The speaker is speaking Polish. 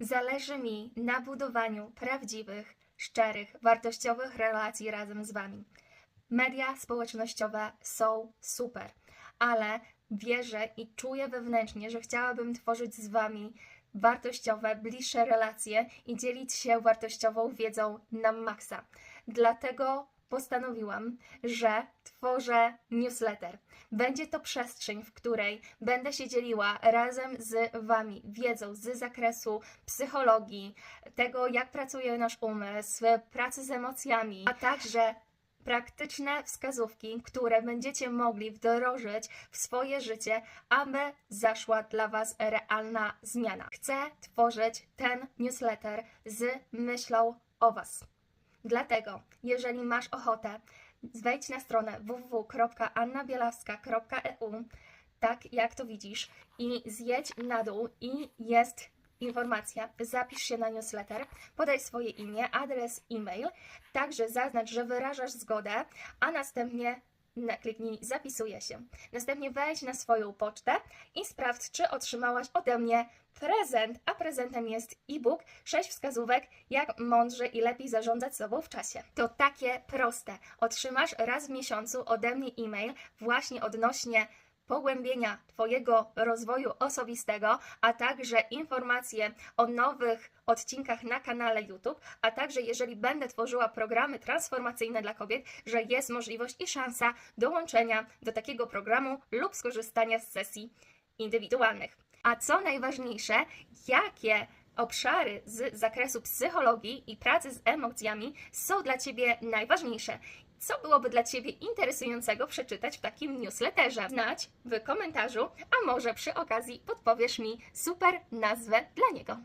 Zależy mi na budowaniu prawdziwych, szczerych, wartościowych relacji razem z Wami. Media społecznościowe są super, ale wierzę i czuję wewnętrznie, że chciałabym tworzyć z Wami wartościowe, bliższe relacje i dzielić się wartościową wiedzą na maksa. Dlatego postanowiłam, że tworzę newsletter. Będzie to przestrzeń, w której będę się dzieliła razem z Wami wiedzą z zakresu psychologii, tego jak pracuje nasz umysł, pracy z emocjami, a także praktyczne wskazówki, które będziecie mogli wdrożyć w swoje życie, aby zaszła dla Was realna zmiana. Chcę tworzyć ten newsletter z myślą o Was. Dlatego, jeżeli masz ochotę, wejdź na stronę www.annabielawska.eu, tak jak to widzisz, i zjedź na dół i jest informacja, zapisz się na newsletter, podaj swoje imię, adres, e-mail, także zaznacz, że wyrażasz zgodę, a następnie na- kliknij zapisuję się. Następnie wejdź na swoją pocztę i sprawdź, czy otrzymałaś ode mnie prezent, a prezentem jest e-book 6 wskazówek, jak mądrze i lepiej zarządzać sobą w czasie. To takie proste. Otrzymasz raz w miesiącu ode mnie e-mail właśnie odnośnie pogłębienia Twojego rozwoju osobistego, a także informacje o nowych odcinkach na kanale YouTube, a także jeżeli będę tworzyła programy transformacyjne dla kobiet, że jest możliwość i szansa dołączenia do takiego programu lub skorzystania z sesji indywidualnych. A co najważniejsze, jakie obszary z zakresu psychologii i pracy z emocjami są dla Ciebie najważniejsze? Co byłoby dla Ciebie interesującego przeczytać w takim newsletterze? Znać w komentarzu, a może przy okazji podpowiesz mi super nazwę dla niego.